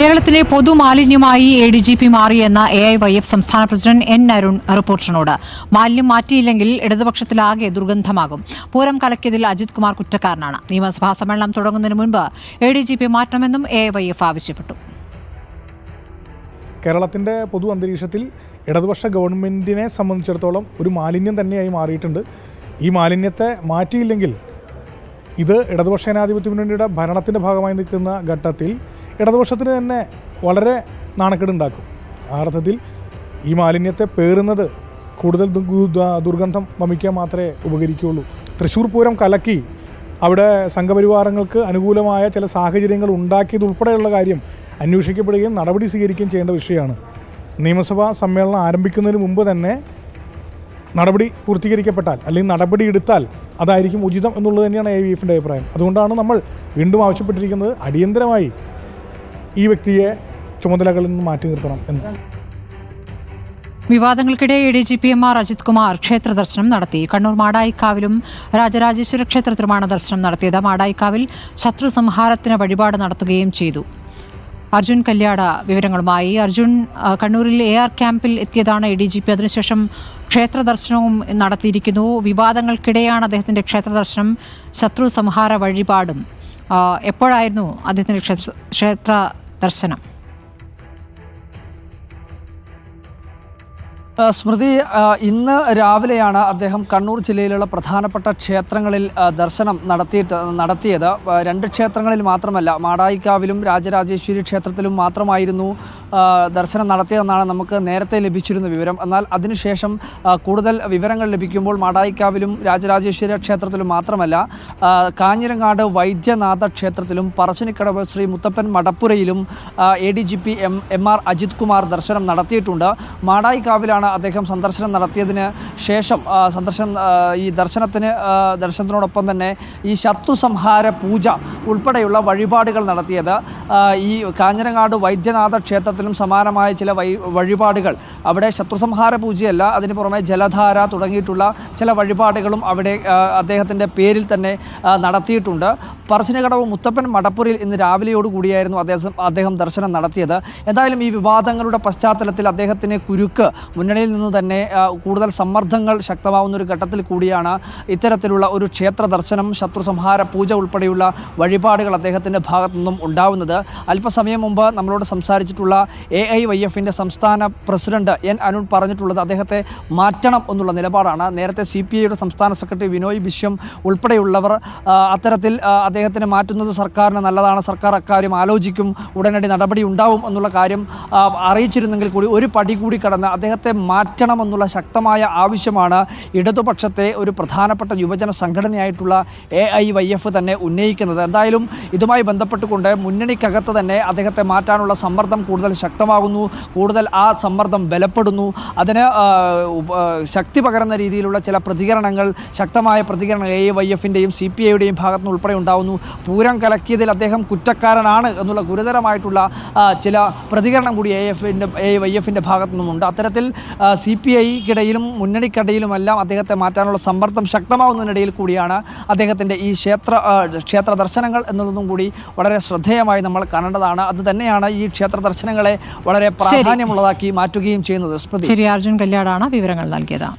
കേരളത്തിലെ പൊതുമാലിന്യമായി A D G P മാറിയെന്ന എ ഐ വൈ എഫ് സംസ്ഥാന പ്രസിഡന്റ് എൻ അരുൺ റിപ്പോർട്ടറിനോട്. മാലിന്യം മാറ്റിയില്ലെങ്കിൽ ഇടതുപക്ഷത്തിലാകെ ദുർഗന്ധമാകും. പൂരം കലക്കിയതിൽ അജിത് കുമാർ കുറ്റക്കാരനാണ്. നിയമസഭാ സമ്മേളനം തുടങ്ങുന്നതിന് മുൻപ് എ ഡി ജി പി മാറ്റണമെന്നും എ വൈ എഫ് ആവശ്യപ്പെട്ടു. കേരളത്തിന്റെ പൊതു അന്തരീക്ഷത്തിൽ ഇടതുപക്ഷ ഗവൺമെന്റിനെ സംബന്ധിച്ചിടത്തോളം ഒരു മാലിന്യം തന്നെയായി മാറിയിട്ടുണ്ട്. ഈ മാലിന്യത്തെ മാറ്റിയില്ലെങ്കിൽ ഇത് ഇടതുപക്ഷ ജനാധിപത്യ മുന്നണിയുടെ ഭരണത്തിന്റെ ഭാഗമായി നിൽക്കുന്ന ഘട്ടത്തിൽ ഇടതുപക്ഷത്തിന് തന്നെ വളരെ നാണക്കേടുണ്ടാക്കും ആ അർത്ഥത്തിൽ ഈ മാലിന്യത്തെ പേറുന്നത് കൂടുതൽ ദുർഗന്ധം വമിക്കാൻ മാത്രമേ ഉപകരിക്കുകയുള്ളൂ തൃശ്ശൂർ പൂരം കലക്കി അവിടെ സംഘപരിവാരങ്ങൾക്ക് അനുകൂലമായ ചില സാഹചര്യങ്ങൾ ഉണ്ടാക്കിയതുൾപ്പെടെയുള്ള കാര്യം അന്വേഷിക്കപ്പെടുകയും നടപടി സ്വീകരിക്കുകയും ചെയ്യേണ്ട വിഷയമാണ്. നിയമസഭാ സമ്മേളനം ആരംഭിക്കുന്നതിന് മുമ്പ് തന്നെ നടപടി പൂർത്തീകരിക്കപ്പെട്ടാൽ അല്ലെങ്കിൽ നടപടി എടുത്താൽ അതായിരിക്കും ഉചിതം എന്നുള്ളത് തന്നെയാണ് എ വി എഫിന്റെ അഭിപ്രായം. അതുകൊണ്ടാണ് നമ്മൾ വീണ്ടും ആവശ്യപ്പെട്ടിരിക്കുന്നത് അടിയന്തരമായി ഈ വ്യക്തിയെ ചുമതലകളിൽ നിന്ന് മാറ്റി നിർത്തണം എന്ന്. വിവാദങ്ങൾക്കിടെ A D G P M R Ajith Kumar ക്ഷേത്ര ദർശനം നടത്തി. കണ്ണൂർ മാടായിക്കാവിലും രാജരാജേശ്വര ക്ഷേത്രത്തിലുമാണ് ദർശനം നടത്തിയത്. മാടായിക്കാവിൽ ശത്രു സംഹാരത്തിന് വഴിപാട് നടത്തുകയും ചെയ്തു. അർജുൻ കല്യാട വിവരങ്ങളുമായി. അർജുൻ കണ്ണൂരിൽ എ ആർ ക്യാമ്പിൽ എത്തിയതാണ് എ ഡി ജി പി. അതിനുശേഷം ക്ഷേത്ര ദർശനവും നടത്തിയിരിക്കുന്നു. വിവാദങ്ങൾക്കിടെയാണ് അദ്ദേഹത്തിന്റെ ക്ഷേത്ര ദർശനം ശത്രു സംഹാര വഴിപാടും എപ്പോഴായിരുന്നു അദ്ദേഹത്തിന്റെ ക്ഷേത്ര- ക്ഷേത്ര ദർശനം. സ്മൃതി ഇന്ന് രാവിലെയാണ് അദ്ദേഹം കണ്ണൂർ ജില്ലയിലുള്ള പ്രധാനപ്പെട്ട ക്ഷേത്രങ്ങളിൽ ദർശനം നടത്തിയിട്ട് നടത്തിയത്. രണ്ട് ക്ഷേത്രങ്ങളിൽ മാത്രമല്ല മാടായിക്കാവിലും രാജരാജേശ്വരി ക്ഷേത്രത്തിലും മാത്രമായിരുന്നു ദർശനം നടത്തിയതെന്നാണ് നമുക്ക് നേരത്തെ ലഭിച്ചിരുന്ന വിവരം. എന്നാൽ അതിനുശേഷം കൂടുതൽ വിവരങ്ങൾ ലഭിക്കുമ്പോൾ മാടായിക്കാവിലും രാജരാജേശ്വരി ക്ഷേത്രത്തിലും മാത്രമല്ല കാഞ്ഞിരങ്ങാട് വൈദ്യനാഥ ക്ഷേത്രത്തിലും Parassinikkadavu Sree Muthappan മടപ്പുരയിലും A D G P M M R Ajith Kumar ദർശനം നടത്തിയിട്ടുണ്ട്. മാടായിക്കാവിലാണ് അദ്ദേഹം സന്ദർശനം നടത്തിയതിന് ശേഷം സന്ദർശനം ഈ ദർശനത്തിന് ദർശനത്തിനോടൊപ്പം തന്നെ ഈ ശത്രുസംഹാര പൂജ ഉൾപ്പെടെയുള്ള വഴിപാടുകൾ നടത്തിയത്. ഈ കാഞ്ഞിരങ്ങാട് വൈദ്യനാഥ ക്ഷേത്രത്തിലും സമാനമായ ചില വൈ വഴിപാടുകൾ. അവിടെ ശത്രുസംഹാര പൂജയല്ല അതിന് പുറമെ ജലധാര തുടങ്ങിയിട്ടുള്ള ചില വഴിപാടുകളും അവിടെ അദ്ദേഹത്തിന്റെ പേരിൽ തന്നെ നടത്തിയിട്ടുണ്ട്. പറശ്ശിനിക്കടവ് മുത്തപ്പൻ മടപ്പുരയിൽ ഇന്ന് രാവിലെയോടുകൂടിയായിരുന്നു അദ്ദേഹം അദ്ദേഹം ദർശനം നടത്തിയത്. എന്തായാലും ഈ വിവാദങ്ങളുടെ പശ്ചാത്തലത്തിൽ അദ്ദേഹത്തിന് കുരുക്ക്. മുന്നണിയിൽ നിന്ന് തന്നെ കൂടുതൽ സമ്മർദ്ദങ്ങൾ ശക്തമാവുന്ന ഒരു ഘട്ടത്തിൽ കൂടിയാണ് ഇത്തരത്തിലുള്ള ഒരു ക്ഷേത്ര ദർശനം ശത്രു സംഹാര പൂജ ഉൾപ്പെടെയുള്ള വഴിപാടുകൾ അദ്ദേഹത്തിന്റെ ഭാഗത്തു നിന്നും ഉണ്ടാവുന്നത്. അല്പസമയം മുമ്പ് നമ്മളോട് സംസാരിച്ചിട്ടുള്ള എ ഐ വൈ എഫിന്റെ സംസ്ഥാന പ്രസിഡന്റ് എൻ അരുൺ പറഞ്ഞിട്ടുള്ളത് അദ്ദേഹത്തെ മാറ്റണം എന്നുള്ള നിലപാടാണ്. നേരത്തെ സി പി ഐയുടെ സംസ്ഥാന സെക്രട്ടറി വിനോയ് വിശ്വം ഉൾപ്പെടെയുള്ളവർ അത്തരത്തിൽ ആ, അദ്ദേഹത്തിനെ മാറ്റുന്നത് സർക്കാരിന് നല്ലതാണ്. സർക്കാർ അക്കാര്യം ആലോചിക്കും. ഉടനടി നടപടി ഉണ്ടാവും എന്നുള്ള കാര്യം അറിയിച്ചിരുന്നെങ്കിൽ കൂടി ഒരു പടി കൂടി കടന്ന് അദ്ദേഹത്തെ മാറ്റണമെന്നുള്ള ശക്തമായ ആവശ്യമാണ് ഇടതുപക്ഷത്തെ ഒരു പ്രധാനപ്പെട്ട യുവജന സംഘടനയായിട്ടുള്ള എ ഐ വൈ എഫ് തന്നെ ഉന്നയിക്കുന്നത്. എന്തായാലും ഇതുമായി ബന്ധപ്പെട്ടുകൊണ്ട് മുന്നണിക്കകത്ത് തന്നെ അദ്ദേഹത്തെ മാറ്റാനുള്ള സമ്മർദ്ദം കൂടുതൽ ശക്തമാകുന്നു. കൂടുതൽ ആ സമ്മർദ്ദം ബലപ്പെടുന്നു. അതിന് ശക്തി പകരുന്ന രീതിയിലുള്ള ചില പ്രതികരണങ്ങൾ ശക്തമായ പ്രതികരണങ്ങൾ എ വൈ എഫിന്റെയും സി പി ഐയുടെയും ഭാഗത്തുനിന്ന് ഉൾപ്പെടെ ഉണ്ടാകുന്നു പൂരം കലക്കിയതിൽ അദ്ദേഹം കുറ്റക്കാരനാണ് എന്നുള്ള ഗുരുതരമായിട്ടുള്ള ചില പ്രതികരണം കൂടി എ എഫിന്റെ എ വൈ എഫിന്റെ ഭാഗത്തു നിന്നുമുണ്ട് അത്തരത്തിൽ സി പി ഐക്കിടയിലും മുന്നണിക്കിടയിലുമെല്ലാം അദ്ദേഹത്തെ മാറ്റാനുള്ള സമ്മർദ്ദം ശക്തമാവുന്നതിനിടയിൽ കൂടിയാണ് അദ്ദേഹത്തിന്റെ ഈ ക്ഷേത്ര ക്ഷേത്ര ദർശനങ്ങൾ എന്നുള്ളതും കൂടി വളരെ ശ്രദ്ധേയമായി നമ്മൾ കാണേണ്ടതാണ്. അത് തന്നെയാണ് ഈ ക്ഷേത്ര ദർശനങ്ങളെ വളരെ പ്രാധാന്യമുള്ളതാക്കി മാറ്റുകയും ചെയ്യുന്നത്. ശ്രീ ശരി അർജുൻ കല്യാടാണ് വിവരങ്ങൾ നൽകിയത്.